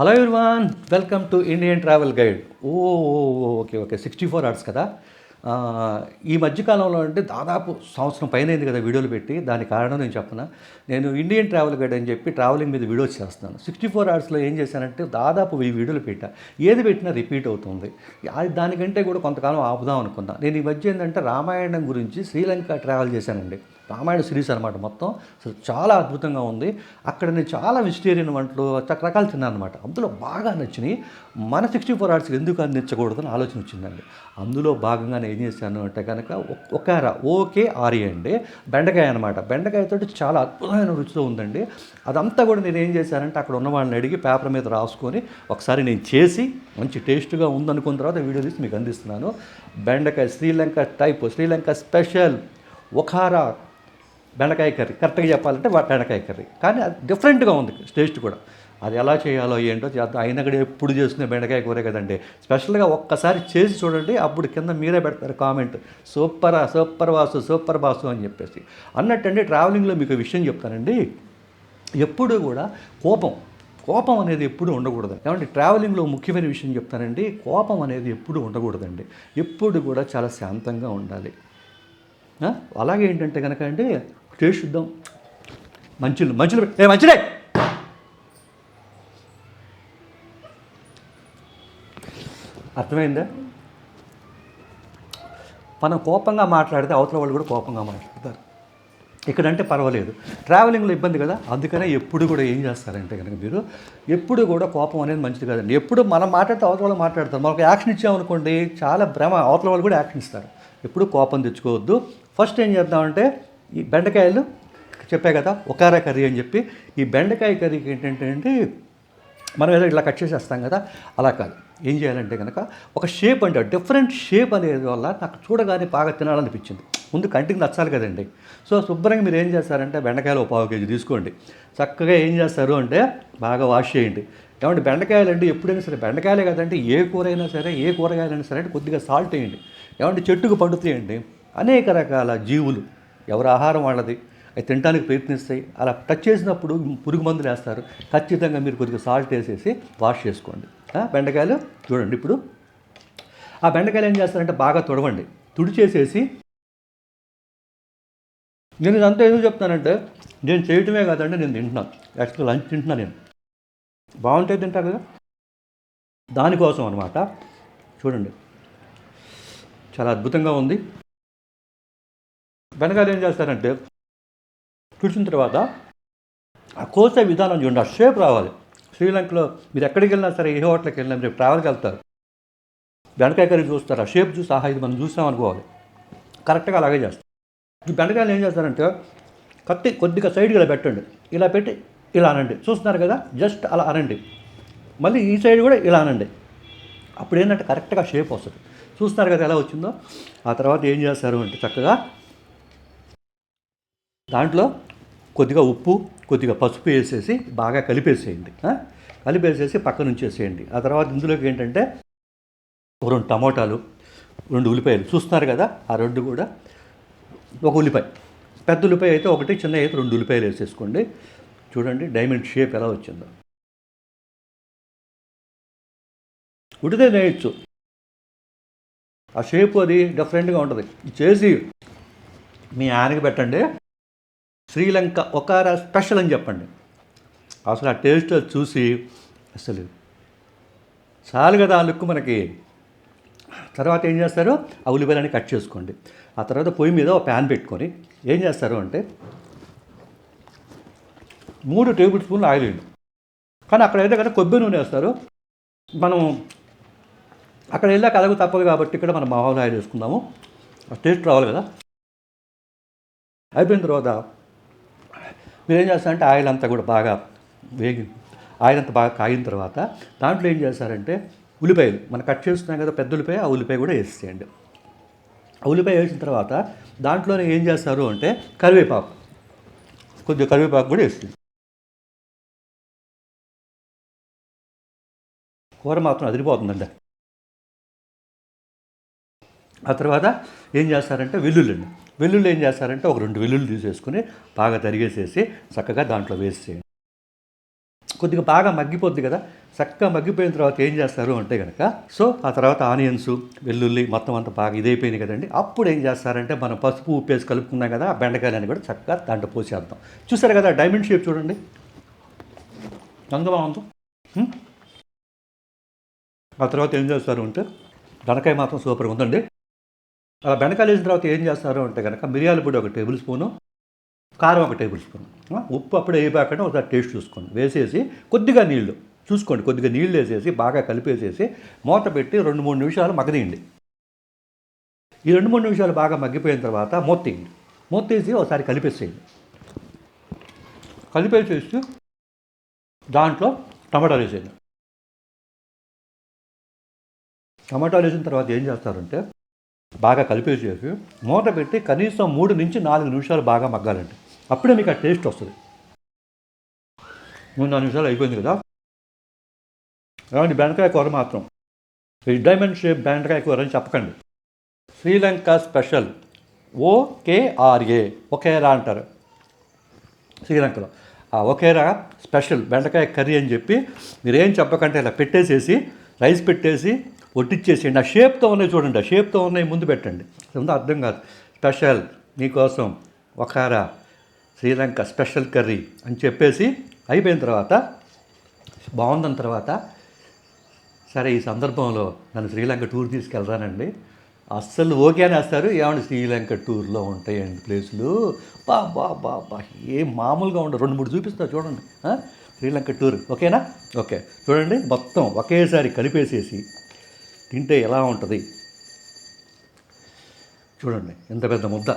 Hello everyone welcome to Indian travel guide oh okay okay sixty four hours కదా ఈ మధ్యకాలంలో అంటే దాదాపు సంవత్సరం పైన అయింది కదా వీడియోలు పెట్టి దానికి కారణం నేను చెప్పనా? నేను ఇండియన్ ట్రావెల్ గైడ్ అని చెప్పి ట్రావెలింగ్ మీద వీడియోస్ చేస్తున్నాను. సిక్స్టీ ఫోర్ అవర్స్లో ఏం చేశానంటే దాదాపు ఈ వీడియోలు పెట్టా. ఏది పెట్టినా రిపీట్ అవుతుంది. అది దానికంటే కూడా కొంతకాలం ఆపుదాం అనుకున్నా. నేను ఈ మధ్య ఏంటంటే రామాయణం గురించి శ్రీలంక ట్రావెల్ చేశానండి. రామాయణ సిరీస్ అనమాట మొత్తం. అసలు చాలా అద్భుతంగా ఉంది. అక్కడ నేను చాలా వెజిటేరియన్ వంటలు రకరకాలు తిన్నాను అనమాట అందులో బాగా నచ్చినాయి. మన సిక్స్టీ ఫోర్ అవర్స్ ఎందుకు అందించకూడదని ఆలోచన వచ్చిందండి. అందులో భాగంగా నేను ఏం చేశాను అంటే కనుక ఒక్- ఓకే ఆరి అండి. బెండకాయ అనమాట బెండకాయతో చాలా అద్భుతమైన రుచితో ఉందండి. అదంతా కూడా నేను ఏం చేశానంటే అక్కడ ఉన్న వాళ్ళని అడిగి పేపర్ మీద రాసుకొని ఒకసారి నేను చేసి మంచి టేస్ట్గా ఉందనుకున్న తర్వాత వీడియో తీసి మీకు అందిస్తున్నాను. బెండకాయ శ్రీలంక టైప్ శ్రీలంక స్పెషల్ ఒకారా బెండకాయ కర్రీ. కరెక్ట్గా చెప్పాలంటే బెండకాయ కర్రీ. కానీ అది డిఫరెంట్గా ఉంది టేస్ట్ కూడా. అది ఎలా చేయాలో ఏంటో ఆయన అయినా కూడా ఎప్పుడు చేసుకునే బెండకాయ కూర కదండి. స్పెషల్గా ఒక్కసారి చేసి చూడండి అప్పుడు కింద మీరే పెడతారు comment. Super super boss super boss అని చెప్పేసి. అన్నట్టండి ట్రావెలింగ్లో మీకు విషయం చెప్తానండి. ఎప్పుడు కూడా కోపం కోపం అనేది ఎప్పుడు ఉండకూడదు కాబట్టి ట్రావెలింగ్లో ముఖ్యమైన విషయం చెప్తానండి కోపం అనేది ఎప్పుడు ఉండకూడదండి. ఎప్పుడు కూడా చాలా శాంతంగా ఉండాలి. అలాగే ఏంటంటే కనుక అండి టేస్ట్ చూద్దాం మంచులు మంచులు ఏ మంచిదే అర్థమైందా? మనం కోపంగా మాట్లాడితే అవతల వాళ్ళు కూడా కోపంగా మాట్లాడతారు. ఇక్కడంటే పర్వాలేదు. ట్రావెలింగ్లో ఇబ్బంది కదా? అందుకనే ఎప్పుడు కూడా ఏం చేస్తారంటే కనుక మీరు ఎప్పుడు కూడా కోపం అనేది మంచిది కదండి. ఎప్పుడు మనం మాట్లాడితే అవతల వాళ్ళు మాట్లాడతారు. మనకు యాక్షన్ ఇచ్చామనుకోండి చాలా భ్రమ. అవతల వాళ్ళు కూడా యాక్షన్ ఇస్తారు. ఎప్పుడు కోపం తెచ్చుకోవద్దు. ఫస్ట్ ఏం చేద్దామంటే ఈ బెండకాయలు చెప్పా కదా ఒకారా కర్రీ అని చెప్పి. ఈ బెండకాయ కర్రీకి ఏంటంటే అండి మనం ఏదో ఇట్లా కట్ చేసేస్తాం కదా అలా కాదు. ఏం చేయాలంటే కనుక ఒక షేప్ అంటే డిఫరెంట్ షేప్ అనేది వల్ల నాకు చూడగానే బాగా తినాలనిపించింది. ముందు కంటికి నచ్చాలి కదండి. సో శుభ్రంగా మీరు ఏం చేస్తారంటే బెండకాయలు ఒక పావు కేజీ తీసుకోండి. చక్కగా ఏం చేస్తారు అంటే బాగా వాష్ చేయండి. ఏమంటే బెండకాయలు అంటే ఎప్పుడైనా సరే బెండకాయలే కదంటే ఏ కూర అయినా సరే ఏ కూరగాయలైనా సరే అంటే కొద్దిగా సాల్ట్ వేయండి. ఏమంటే చెట్టుకు పండుతాయండి. అనేక రకాల జీవులు ఎవరి ఆహారం వాళ్ళది. అవి తినడానికి ప్రయత్నిస్తాయి. అలా టచ్ చేసినప్పుడు పురుగు మందులు వేస్తారు ఖచ్చితంగా మీరు కొద్దిగా సాల్ట్ వేసేసి వాష్ చేసుకోండి. బెండకాయలు చూడండి ఇప్పుడు. ఆ బెండకాయలు ఏం చేస్తారంటే బాగా తుడవండి. తుడిచేసేసి నేను ఇదంతా ఎందుకు చెప్తానంటే నేను చేయటమే కాదంటే నేను తింటున్నాను యాక్చువల్గా లంచ్ తింటున్నాను నేను. బాగుంటే తింటాను కదా. దానికోసం అనమాట చూడండి. చాలా అద్భుతంగా ఉంది. బెండకాయలు ఏం చేస్తారంటే తుడిచిన తర్వాత ఆ కోసే విధానం చూడండి ఆ షేప్ రావాలి. శ్రీలంకలో మీరు ఎక్కడికి వెళ్ళినా సరే ఏ హోటల్కి వెళ్ళినా మీరు ట్రావెల్కి వెళ్తారు. బెండకాయ కర్రీ చూస్తారు ఆ షేప్ చూసి ఆహా ఇది మనం చూసాం అనుకోవాలి కరెక్ట్గా అలాగే చేస్తారు. ఈ బెండకాయలు ఏం చేస్తారంటే కత్తి కొద్దిగా సైడ్కి ఇలా పెట్టండి. ఇలా పెట్టి ఇలా అనండి. చూస్తున్నారు కదా? జస్ట్ అలా అనండి. మళ్ళీ ఈ సైడ్ కూడా ఇలా అనండి. అప్పుడు ఏంటంటే కరెక్ట్గా షేప్ వస్తుంది. చూస్తున్నారు కదా ఎలా వచ్చిందో? ఆ తర్వాత ఏం చేస్తారు అంటే చక్కగా దాంట్లో కొద్దిగా ఉప్పు కొద్దిగా పసుపు వేసేసి బాగా కలిపేసేయండి. కలిపేసేసి పక్కన ఉంచేసేయండి. ఆ తర్వాత ఇందులోకి ఏంటంటే రెండు టమోటాలు రెండు ఉల్లిపాయలు. చూస్తున్నారు కదా ఆ రెండు కూడా ఒక ఉల్లిపాయ. పెద్ద ఉల్లిపాయ అయితే ఒకటి చిన్న అయితే రెండు ఉల్లిపాయలు వేసేసుకోండి. చూడండి డైమండ్ షేప్ ఎలా వచ్చిందో. ఉడితే నేయచ్చు ఆ షేప్ అది డిఫరెంట్గా ఉంటుంది. చేసి మీ ఆయనకి పెట్టండి. శ్రీలంక ఒకారా స్పెషల్ అని చెప్పండి. అసలు ఆ టేస్ట్ అది చూసి అసలు చాలు కదా ఆ లుక్ మనకి. తర్వాత ఏం చేస్తారు? ఆ ఉల్లిపాయలని కట్ చేసుకోండి. ఆ తర్వాత పొయ్యి మీద ఒక ప్యాన్ పెట్టుకొని ఏం చేస్తారు అంటే మూడు టేబుల్ స్పూన్లు ఆయిల్ వేయండి. కానీ అయితే కదా కొబ్బరి నూనె వేస్తారు. మనం అక్కడ వెళ్ళాక అలాగూ తప్పదు కాబట్టి ఇక్కడ మనం మామూలు ఆయిల్ వేసుకుందాము. ఆ టేస్ట్ రావాలి కదా. అయిపోయిన తర్వాత మీరు ఏం చేస్తారంటే ఆయిల్ అంతా కూడా బాగా వేగి ఆయిల్ అంతా బాగా కాగిన తర్వాత దాంట్లో ఏం చేస్తారంటే ఉల్లిపాయలు మనం కట్ చేస్తున్నాం కదా పెద్ద ఉల్లిపాయ ఆ ఉల్లిపాయ కూడా వేసేయండి ఆ ఉల్లిపాయ వేసిన తర్వాత దాంట్లోనే ఏం చేస్తారు అంటే కరివేపాకు కొద్దిగా కరివేపాకు కూడా వేస్తుంది కూర మాత్రం అదిరిపోతుందండి. ఆ తర్వాత ఏం చేస్తారంటే వెల్లుల్లి వెల్లుల్లి ఏం చేస్తారంటే ఒక రెండు వెల్లుల్లి తీసేసుకుని బాగా తరిగేసేసి చక్కగా దాంట్లో వేసేయండి కొద్దిగా బాగా మగ్గిపోద్ది కదా చక్కగా మగ్గిపోయిన తర్వాత ఏం చేస్తారు అంటే కనుక సో ఆ తర్వాత ఆనియన్స్ వెల్లుల్లి మొత్తం అంతా బాగా ఇదైపోయింది కదండి. అప్పుడు ఏం చేస్తారంటే మనం పసుపు ఉప్పు వేసి కలుపుకున్నాం కదా ఆ బెండకాయలని కూడా చక్కగా దాంట్లో పోసేద్దాం. చూసారు కదా డైమండ్ షేప్ చూడండి. ఎంత బాగుందో ఆ తర్వాత ఏం చేస్తారు అంటే బెండకాయ మాత్రం సూపర్గా ఉందండి. అలా బెండకాయలు వేసిన తర్వాత ఏం చేస్తారు అంటే కనుక మిరియాల పొడి ఒక టేబుల్ స్పూను కారం ఒక టేబుల్ స్పూన్. ఉప్పు అప్పుడే వేయబాకండి ఒకసారి టేస్ట్ చూసుకోండి. వేసేసి కొద్దిగా నీళ్ళు చూసుకోండి కొద్దిగా నీళ్ళు వేసేసి బాగా కలిపేసేసి మూత పెట్టి రెండు మూడు నిమిషాలు మగదీయండి ఈ రెండు మూడు నిమిషాలు బాగా మగ్గిపోయిన తర్వాత మూత తీయండి. మూత తీసి ఒకసారి కలిపేసేయండి. కలిపేసేసి దాంట్లో టమాటాలు వేసేయండి. టమాటాలు వేసిన తర్వాత ఏం చేస్తారంటే బాగా కలిపేసేసి మూత పెట్టి కనీసం మూడు నుంచి నాలుగు నిమిషాలు బాగా మగ్గాలండి. అప్పుడే మీకు ఆ టేస్ట్ వస్తుంది. మూడు నాలుగు నిమిషాలు అయిపోయింది కదా? ఏమండి బెండకాయ కూర మాత్రం. ఈ డైమండ్ షేప్ బెండకాయ కూర అని చెప్పకండి. శ్రీలంక స్పెషల్. ఓకేఆర్ఏ. ఒకేరా అంటారు. శ్రీలంకలో. ఆ ఒకేరా స్పెషల్ బెండకాయ కర్రీ అని చెప్పి మీరేం చెప్పకంటే ఇలా పెట్టేసేసి రైస్ పెట్టేసి వడ్డిచ్చేసేయండి ఆ షేప్తో ఉన్నాయి చూడండి. ఆ షేప్తో ఉన్నాయి ముందు పెట్టండి. ఉందో అర్థం కాదు. స్పెషల్ మీకోసం ఒకారా శ్రీలంక స్పెషల్ కర్రీ అని చెప్పేసి అయిపోయిన తర్వాత బాగుందని తర్వాత సరే ఈ సందర్భంలో నన్ను శ్రీలంక టూర్ తీసుకెళ్తానండి. అస్సలు ఓకే అని వేస్తారు ఏమండి శ్రీలంక టూర్లో ఉంటాయండి ప్లేసులు? బా బా బా బా. ఏం మామూలుగా ఉండదు రెండు మూడు చూపిస్తా చూడండి. శ్రీలంక టూర్. ఓకేనా? ఓకే. చూడండి. మొత్తం ఒకేసారి కలిపేసేసి తింటే ఎలా ఉంటుంది? చూడండి ఎంత పెద్ద ముద్ద.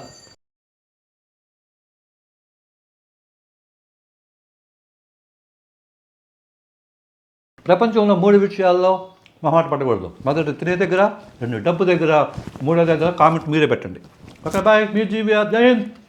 ప్రపంచంలో మూడు విషయాల్లో మొహాట పడకూడదు మొదటి తినే దగ్గర రెండు డబ్బు దగ్గర మూడో దగ్గర కామెంట్ మీరే పెట్టండి. Okay bye. మీ జీవి జయంత్